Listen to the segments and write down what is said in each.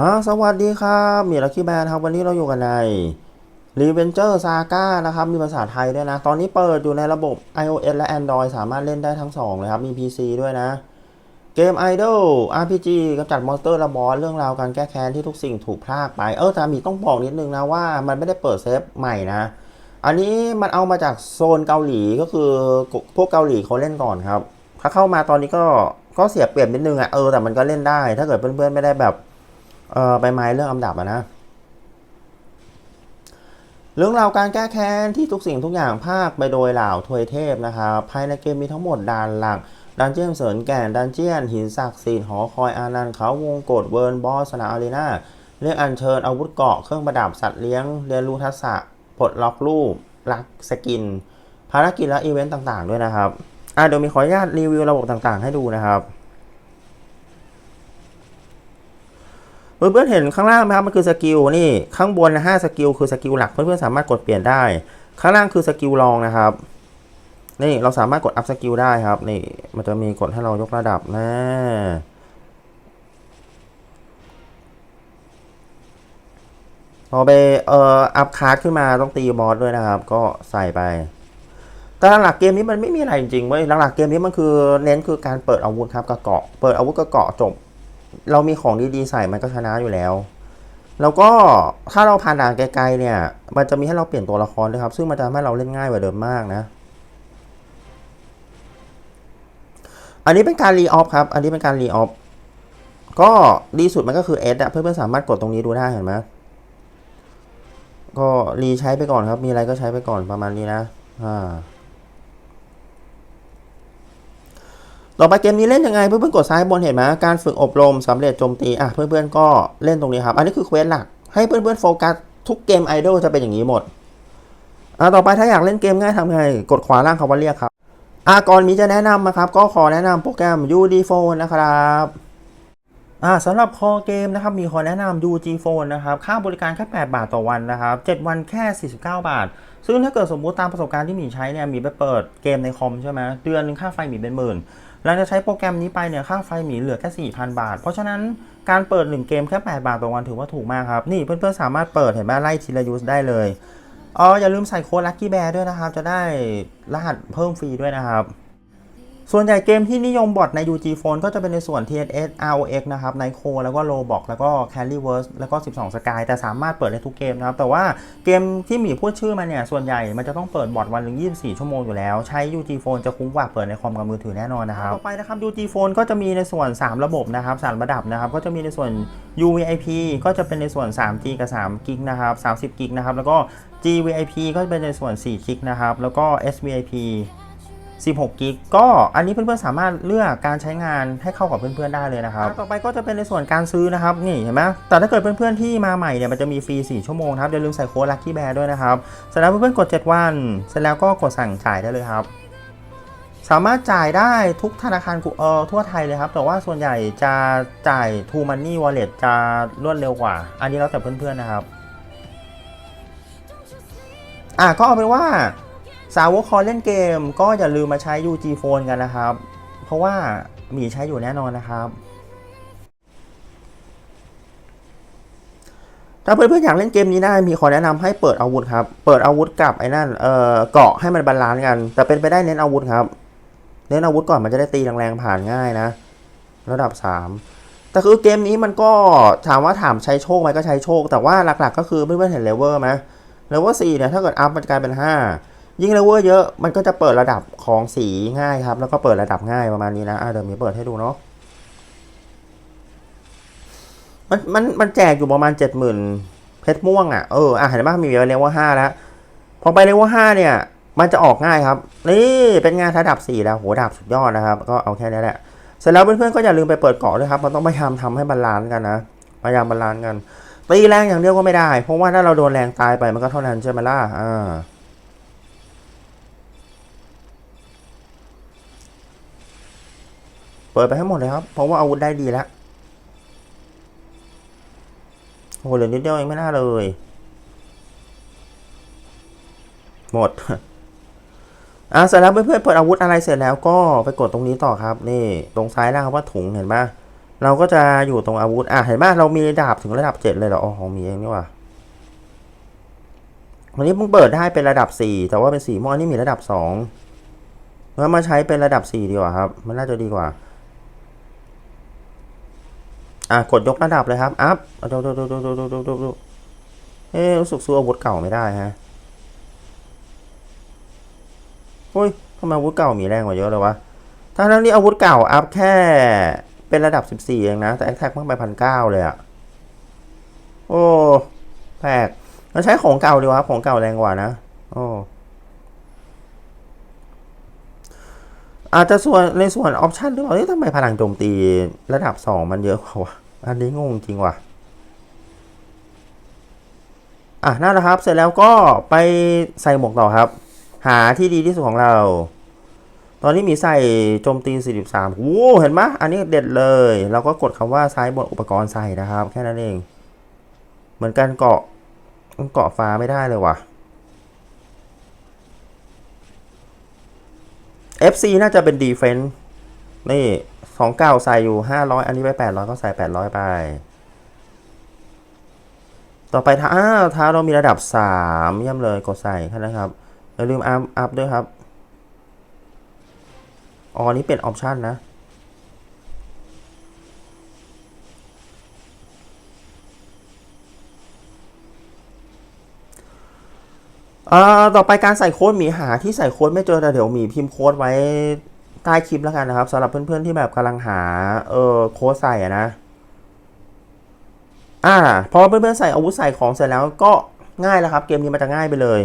ฮะสวัสดีครับมีลักกี้แบนครับ วันนี้เราอยู่กันใน r e v e n g e r Saga นะครับ มีภาษาไทยด้วยนะ ตอนนี้เปิดอยู่ในระบบ iOS และ Android สามารถเล่นได้ทั้งสองเลยครับ มี PC ด้วยนะ เกม Idol RPG กำจัดมอนสเตอร์และบอสเรื่องราวการแก้แค้นที่ทุกสิ่งถูกพรากไป เออแต่มีต้องบอกนิดนึงนะว่ามันไม่ได้เปิดเซฟใหม่นะ อันนี้มันเอามาจากโซนเกาหลีก็คือพวกเกาหลีเขาเล่นก่อนครับถ้าเข้ามาตอนนี้ก็ก็เสียเปรียบนิดนึงอะเออแต่มันก็เล่นได้ ถ้าเกิดเพื่อนๆไม่ได้แบบ เอ่อใบไม้เรื่องอันดับอะนะ เรื่องราวการแก้แค้นที่ทุกสิ่งทุกอย่างภาคไปโดยเหล่าทวยเทพนะครับภายในเกมมีทั้งหมดด่านหลักดันเจียนเสริญแก่นดันเจียน หินศักดิ์สิทธิ์หอคอยอานันต์เขาวงกฏเวิร์นบอสสนาอารีนาเรียกอัญเชิญอาวุธเกาะเครื่องประดับสัตว์เลี้ยง เรียนรู้ทักษะปลดล็อกรูปลักสกิน ภารกิจและอีเวนต์ต่างๆ ด้วยนะครับอะเดี๋ยวมีขออนุญาตรีวิวระบบต่างๆ ให้ดูนะครับ เพื่อนๆเห็นข้างล่างไหมครับมันคือสกิลนี่ข้างบนห้าสกิลคือสกิลหลักเพื่อนๆสามารถกดเปลี่ยนได้ ข้างล่างคือสกิลรองนะครับนี่เราสามารถกดอัพสกิลได้ครับนี่มันจะมีกดให้เรายกระดับนะพอไปเอ่ออัพคาร์ดขึ้นมาต้องตีบอสด้วยนะครับ ก็ใส่ไป แต่หลักเกมนี้มันไม่มีอะไรจริงๆเว้ยหลักเกมนี้มันคือเน้นคือการเปิดอาวุธครับกระเกาะ เปิดอาวุธกระเกาะจบ เรามีของดีๆใส่มันก็ชนะอยู่แล้ว แล้วก็ถ้าเราผ่านด่านไกลๆเนี่ย มันจะมีให้เราเปลี่ยนตัวละครด้วยครับ ซึ่งมันจะทำให้เราเล่นง่ายกว่าเดิมมากนะ อันนี้เป็นการรีออฟครับ อันนี้เป็นการรีออฟ ก็ดีสุดมันก็คือเอสอะเพื่อนๆสามารถกดตรงนี้ดูได้เห็นไหมก็รีใช้ไปก่อนครับ มีอะไรก็ใช้ไปก่อนประมาณนี้นะ อ่า ต่อไปเกมนี้เล่นยังไงเพื่อนๆกดซ้ายบนเห็นไหมการฝึกอบรมสำเร็จโจมตีอะเพื่อนๆก็เล่นตรงนี้ครับ อันนี้คือเควสหลัก ให้เพื่อนๆโฟกัสทุกเกมไอดอลจะเป็นอย่างนี้หมดอะต่อไปถ้าอยากเล่นเกมง่ายทำไง กดขวาล่างคำว่าเรียกครับอะก่อนมีจะแนะนำนะครับ ก็ขอแนะนำโปรแกรม UD Phone นะครับอ่าสำหรับคอเกมนะครับมีขอแนะนำ UG Phone นะครับ ค่าบริการแค่ 8 บาทต่อวันนะครับ 7 วันแค่ 49 บาท ซึ่งถ้าเกิดสมมุติตามประสบการณ์ที่หมีใช้เนี่ยหมีไปเปิดเกมในคอมใช่ไหมเดือนหนึงค่าไฟหมีเป็นหมื่นหลังจากใช้โปรแกรมนี้ไปเนี่ยค่าไฟหมีเหลือแค่ 4,000 บาท เพราะฉะนั้นการเปิด 1 เกมแค่ 8 บาทต่อวันถือว่าถูกมากครับ นี่เพื่อนๆสามารถเปิดเห็นไหมไล่ทีละยูสได้เลยอ๋ออย่าลืมใส่โค้ด Lucky Bear ด้วยนะครับ จะได้รหัสเพิ่มฟรีด้วยนะครับ ส่วนใหญ่เกมที่นิยมบอทใน UG Phone ก็จะเป็นในส่วน TSS ROX นะครับ Nyko แล้วก็ Roblox แล้วก็ Carryverse แล้วก็ 12 Sky แต่สามารถเปิดได้ทุกเกมนะครับ แต่ว่าเกมที่มีพูดชื่อมาเนี่ย ส่วนใหญ่มันจะต้องเปิดบอทวันหนึ่ง24 ชั่วโมงอยู่แล้ว ใช้ UG Phone จะคุ้มกว่าเปิดในคอมกับมือถือแน่นอนนะครับ ต่อไปนะครับ UG Phone ก็จะมีในส่วน 3 ระบบนะครับ3ระดับนะครับ ก็จะมีในส่วน UVIP ก็จะเป็นในส่วน 3G กับ3 g ิกนะครับ30 g ิกนะครับ แล้วก็ GVIP ก็จะเป็นในส่วน4กิกนะครับ แล้วก็ SVIP 16กิกก็อันนี้เพื่อนๆสามารถเลือกการใช้งานให้เข้ากับเพื่อนๆได้เลยนะครับ ต่อไปก็จะเป็นในส่วนการซื้อนะครับนี่เห็นไหมแต่ถ้าเกิดเพื่อนๆที่มาใหม่เนี่ยมันจะมีฟรี 4 ชั่วโมงครับอย่าลืมใส่โค้ด Lucky Bear ด้วยนะครับเสร็จแล้วเพื่อนๆกด 7 วัน เสร็จแล้วก็กดสั่งจ่ายได้เลยครับ สามารถจ่ายได้ทุกธนาคารเอ่อทั่วไทยเลยครับ แต่ว่าส่วนใหญ่จะจ่าย True Money Wallet จะรวดเร็วกว่า อันนี้แล้วแต่เพื่อนๆนะครับอะก็เอาเป็นว่า สาวกคอเล่นเกมก็อย่าลืมมาใช้ UG Phone กันนะครับ เพราะว่ามีใช้อยู่แน่นอนนะครับ ถ้าเพื่อนๆอยากเล่นเกมนี้ได้มีขอแนะนำให้เปิดอาวุธครับ เปิดอาวุธกับไอ้นั่นเอ่อเกาะให้มันบาลานซ์กัน แต่เป็นไปได้เน้นอาวุธครับ เน้นอาวุธก่อนมันจะได้ตีแรงๆผ่านง่ายนะ ระดับ 3แต่คือเกมนี้มันก็ถามว่าถามใช้โชคไหมก็ใช้โชค แต่ว่าหลักๆ ก็คือเพื่อนๆเห็นเลเวอร์ไหมเลเวอร์4เนี่ยถ้าเกิดอัพมันกลายเป็น5 ยิ่งเลเวอร์เยอะมันก็จะเปิดระดับของสีง่ายครับ แล้วก็เปิดระดับง่ายประมาณนี้นะอะเดี๋ยวมีเปิดให้ดูเนาะมันมันมันแจกอยู่ประมาณเจ็ดหมื่นเพชรม่วงอะเอออะเห็นไหมมีเลเวลห้าแล้วพอไปเลเวลห้าเนี่ย มันจะออกง่ายครับนี่เป็นงานระดับสี่แล้วโหดาบสุดยอดนะครับ ก็เอาแค่นี้แหละเสร็จแล้วเพื่อนๆก็อย่าลืมไปเปิดเกาะด้วยครับมันต้องพยายามทำให้บาลานซ์กันนะพยายามบาลานซ์กันตีแรงอย่างเดียวก็ไม่ได้ เพราะว่าถ้าเราโดนแรงตายไปมันก็เท่านั้นใช่ไหมล่ะอ่า เปิดไปให้หมดเลยครับ เพราะว่าอาวุธได้ดีแล้วโอ้โหเหลือนิดเดียวเองไม่น่าเลย หมดอะเสร็จแล้วเพื่อนๆเปิดอาวุธอะไรเสร็จแล้วก็ไปกดตรงนี้ต่อครับ นี่ ตรงซ้ายล่างครับว่าถุงเห็นปะเราก็จะอยู่ตรงอาวุธอะเห็นปะเรามีดาบถึงระดับเจ็ดเลยเหรออ๋อของมีเองนี่ว่าวันนี้เพิ่งเปิดได้เป็นระดับสี่แต่ว่าเป็นสีม่วงนี่มีระดับสองงั้นมาใช้เป็นระดับสี่ดีกว่าครับ มันน่าจะดีกว่า อะกดยกระดับเลยครับ อัพดูดูดูดูดูดูดูดูดูเอ๊รู้สึกสู้อาวุธเก่าไม่ได้ฮะเฮ้ยทำไมอาวุธเก่ามีแรงกว่าเยอะเลยวะถ้าทั้งนี้อาวุธเก่าอัพแค่เป็นระดับ 14 เองนะ แต่แอคแท็กเพิ่งไปพันเก้าเลยอะโอ้แปลกเราใช้ของเก่าดีว่าของเก่าแรงกว่านะ โอ้ อาจจะส่วนในส่วนออปชันหรือเปล่าเอ๊ะทำไมพลังโจมตีระดับ 2 มันเยอะกว่าวะอันนี้งงจริงว่ะอะนั่นแหละครับ เสร็จแล้วก็ไปใส่หมวกต่อครับ หาที่ดีที่สุดของเรา ตอนนี้มีใส่โจมตี 43โอ้เห็นไหมอันนี้เด็ดเลย เราก็กดคำว่าซ้ายบนอุปกรณ์ใส่นะครับ แค่นั้นเอง เหมือนกันเกาะเกาะฟ้าไม่ได้เลยว่ะ FC น่าจะเป็นดีเฟนต์นี่สองเก้าใส่อยู่ห้าร้อยอันนี้ไปแปดร้อยก็ใส่แปดร้อยไป ต่อไปท้าอ้าวท้าเรามีระดับ3เยี่ยมเลยกดใส่แค่นั้นครับอย่าลืมอัพอัพด้วยครับอ๋ออันนี้เป็นออปชันนะ ต่อไปการใส่โค้ดหมีหาที่ใส่โค้ดไม่เจอแต่เดี๋ยวหมีพิมพ์โค้ดไว้ใต้คลิปแล้วกันนะครับสำหรับเพื่อนๆที่แบบกำลังหาเออโค้ดใส่อะนะ อ่าพอเพื่อนๆใส่อาวุธใส่ของเสร็จแล้วก็ง่ายแล้วครับ เกมนี้มันจะง่ายไปเลย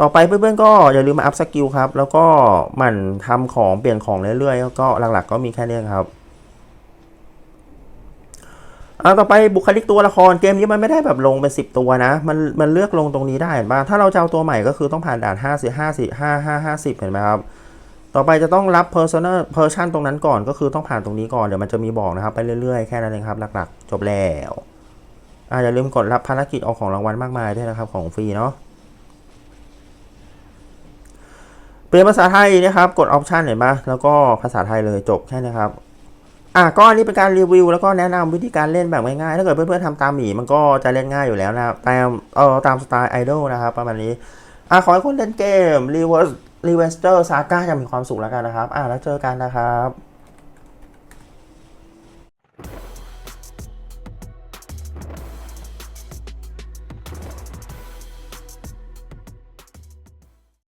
ต่อไปเพื่อนๆก็อย่าลืมมาอัพสกิลครับ แล้วก็หมั่นทำของเปลี่ยนของเรื่อยๆแล้วก็หลักๆ ก็มีแค่นี้ครับ อ่าต่อไปบุคลิกตัวละครเกมนี้มันไม่ได้แบบลงเป็นสิบตัวนะ มันมันเลือกลงตรงนี้ได้เห็นปะถ้าเราจะเอาตัวใหม่ก็คือต้องผ่านด่าน5 4 5 4 5 5 5 0 เห็นไหมครับ ต่อไปจะต้องรับ personal person ตรงนั้นก่อนก็คือต้องผ่านตรงนี้ก่อน เดี๋ยวมันจะมีบอกนะครับ ไปเรื่อยๆ แค่นั้นเองครับหลักๆ จบแล้วอ่าอย่าลืมกดรับภารกิจเอาของรางวัลมากมายด้วยนะครับของฟรีเนาะเปลี่ยนภาษาไทยนะครับ กดออปชันเห็นปะแล้วก็ภาษาไทยเลยจบแค่นี้ครับ อะก็อันนี้เป็นการรีวิวแล้วก็แนะนำวิธีการเล่นแบบง่ายๆถ้าเกิดเพื่อนๆทำตามหมีมันก็จะเล่นง่ายอยู่แล้วนะครับตามเออตามสไตล์ไอดอลนะครับประมาณนี้อะขอให้คนเล่นเกมรีเวิร์สรีเวสเตอร์ซาก้าจะมีความสุขแล้วกันนะครับอะแล้วเจอกันนะครับ